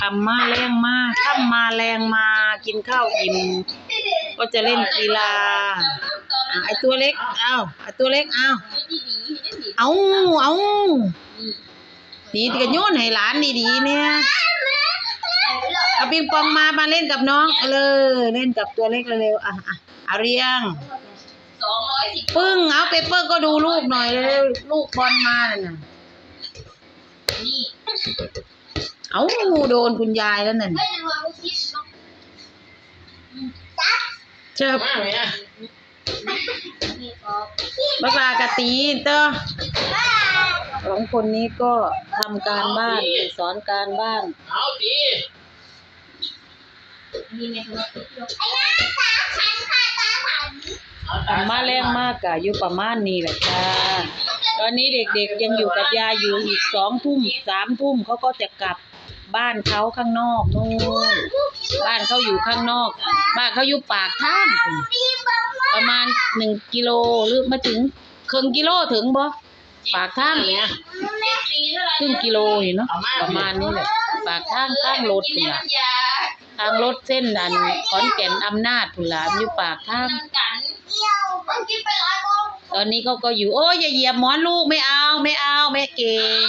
คำมาแรงมาค่ำมาแรงมากินข้าวอิ่มก็จะเล่นกีฬาไอตัวเล็กเอาไอตัวเล็กเอาเอาเอาดีกันโยนให้หลานดีๆเนี่ยเอาปิงปองมามาเล่นกับน้องเลยเล่นกับตัวเล็กเร็วๆอะอะเอาเรียงปึ้งเอาเปเปอร์ก็ดูลูกหน่อยเร็วลูกบอลมาน่ะน่ะนี่ เอาโดนคุณยายแล้วนั่นไม่ได้วางลูกคิดเนาะเชิบมาไหมอะนี่ก็บักลากะตีเตอสองคนนี้ก็ทำการบ้านสอนการบ้าน เอาตีมีเมนูเอาทำมาแรงมากกะอยู่ประมาณนี้แหละค่ะตอนนี้เด็กๆยังอยู่กับยายอยู่อีกสองทุ่มสามทุ่มเขาก็จะกลับ บ้านเขาข้างนอกนู่นบ้านเขาอยู่ข้างนอก บ้านเขาอยู่ปากถ้ำประมาณหนึ่งกิโลหรือมาถึงครึ่งกิโลถึงบ่ปากถ้ำเนี่ยครึ่งกิโลเห็นเนาะประมาณนี้แหละปากทางข้างรถพุ่นละทางรถเส้นอันขอนแก่นอำนาจพุ่นล่ะอยู่ปากทางน้ำกันเดียวมันกินไปหลาตอนนี้เขาก็อยู่โอ้ยอย่าเหยียบหมอนลูกไม่เอาไม่เอาไม่เก่ง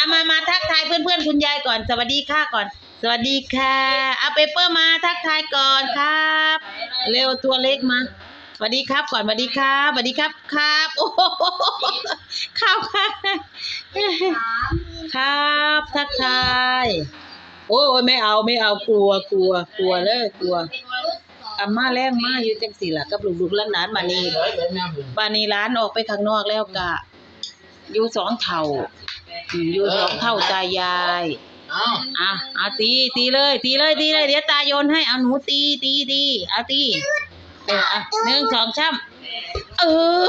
อามามาทักทายเพื่อนๆคุณยายก่อน สวัสดีค่ะก่อน สวัสดีค่ะเอาเปเปอร์มาทักทายก่อนครับ เร็วตัวเล็กมาสวัสดีครับก่อนสวัสดีครับสวัสดีครับครับโอ้โหครับครับครับทักทายโอ้ยไม่เอาไม่เอากลัวกลัวกลัวเลยกลัวอาม่าแรงมาอยู่จังสี่ล่ะกับลูกๆหลานๆมานี่เลยเลยแม่บุญบานีร้านออกไปข้างนอกแล้วกะอยู่สองเท่า อยู่สองเท่าตายาย เอาอะเอาตีตีเลย ตีเลยตีเลยเดี๋ยวตาโยนให้เอาหนูตีตีตีเอาตีเอออะหนึ่งสองสามเออ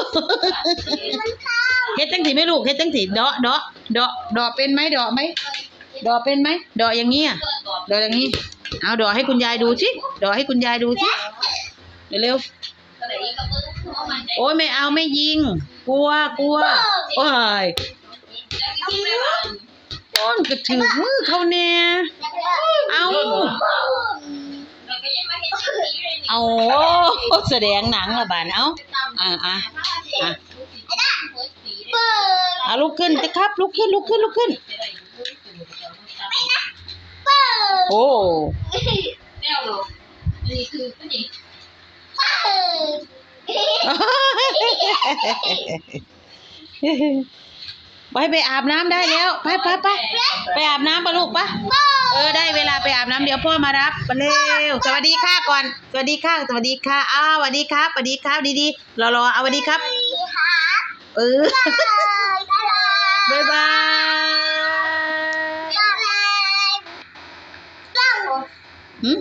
เฮ็ดจังสีไหมลูกเฮ็ดจังสีเดาะเดาะเดาะเดาะเป็นไหมเดาะไหมเดาะเป็นไหมเดาะอย่างนี้อะเดาะอย่างนี้ เอาเดาะให้คุณยายดูสิเดาะให้คุณยายดูสิเร็วๆโอ้ยไม่เอาไม่ยิง กลัวกลัวโอ้ย ต้นกระถือมือเขาแน่เอาเอาแสดงหนังละบานเอาอะอะอะเอาลุกขึ้นสิครับ ลุกขึ้นลุกขึ้นลุกขึ้นโอ้นี่คือผู้หญิง ไปไปอาบน้ำได้แล้ว ไปไปไปไปอาบน้ำปะลูกปะเออได้เวลาไปอาบน้ำเดี๋ยวพ่อมารับไปเร็วสวัสดีค่ะก่อน สวัสดีค่ะ สวัสดีค่ะ อ้าวสวัสดีครับสวัสดีครับดีๆรอรอเอาสวัสดีครับเออบ๊ายบายหืม